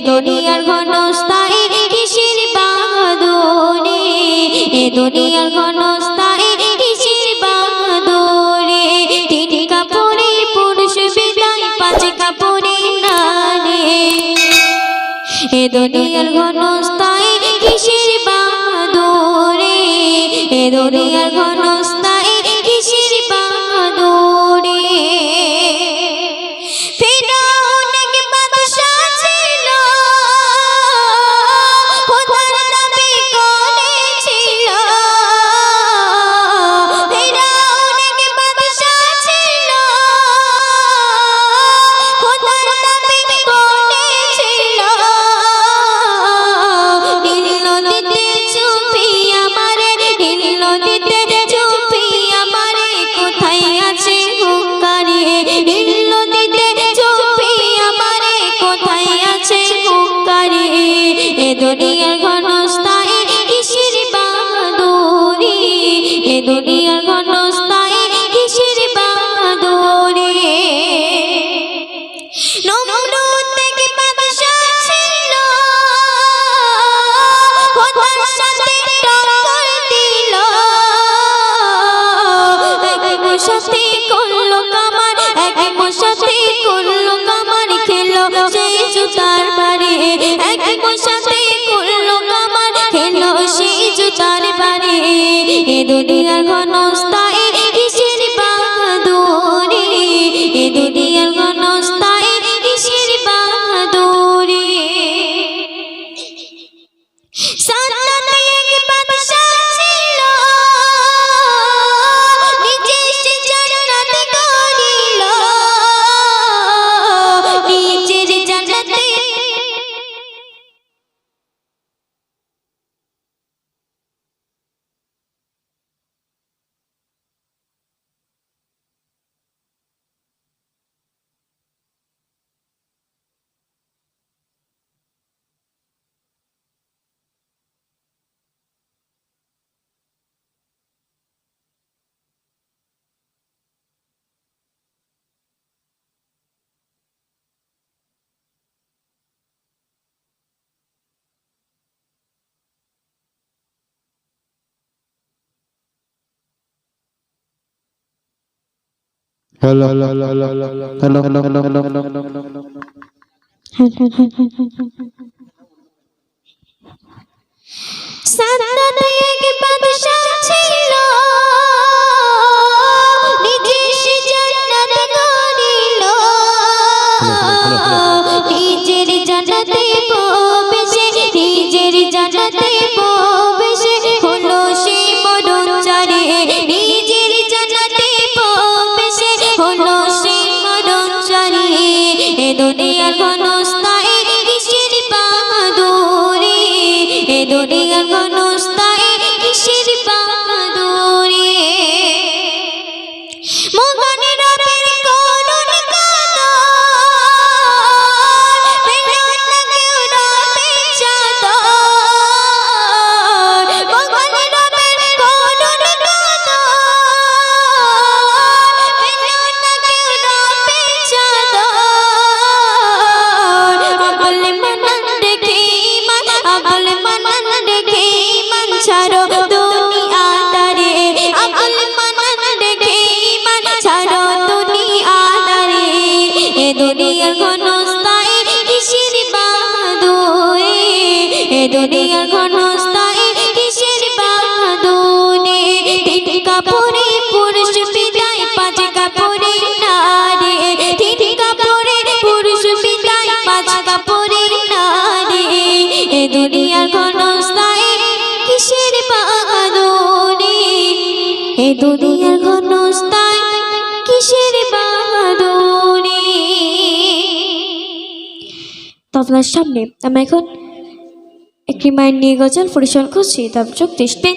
দুনিয়ার ঘনস্থায়ী কিসের বাহাদুরে এ দুনিয়ার ঘনস্থায়ী কিসের বাহাদুরে তিন কাপড়ে পুরুষ বিদায়, পাঁচ কাপড়ে নারী এ দুনিয়ার ঘনস্থায়ী কিসের বাহাদুরে এ দুনিয়ার ঘনস্থায়ী দুনিয়ার ঘনস্থায়ী কিসের বাহাদুরি? এ দুনিয়ার ঘনস্থায়ী কিসের বাহাদুরি? সাথে কিছু চলে পারে এ ঘনস্থ hello hello hello hello hello hello সাদা এক বাদশা ছিল। দুনিয়া মনো দুনিয়ার ঘনস্থায়ী কিসের বাহাদুরি? তিন কাপড়ে পুরুষ বিদায়, পাঁচ কাপড়ে নারী। তিন কাপড়ে পুরুষ বিদায়, পাঁচ কাপড়ে নারী। এ দুনিয়ার ঘনস্থায়ী কিসের বাহাদুরি? এ দুনিয়ার ঘনস্থায়ী কিসের বাহাদুরি? তো আপনার সামনে, আমি এখন একটি মায়ের নির্গজল পরিসংখ্য শীতাব চুক্তিশ তিন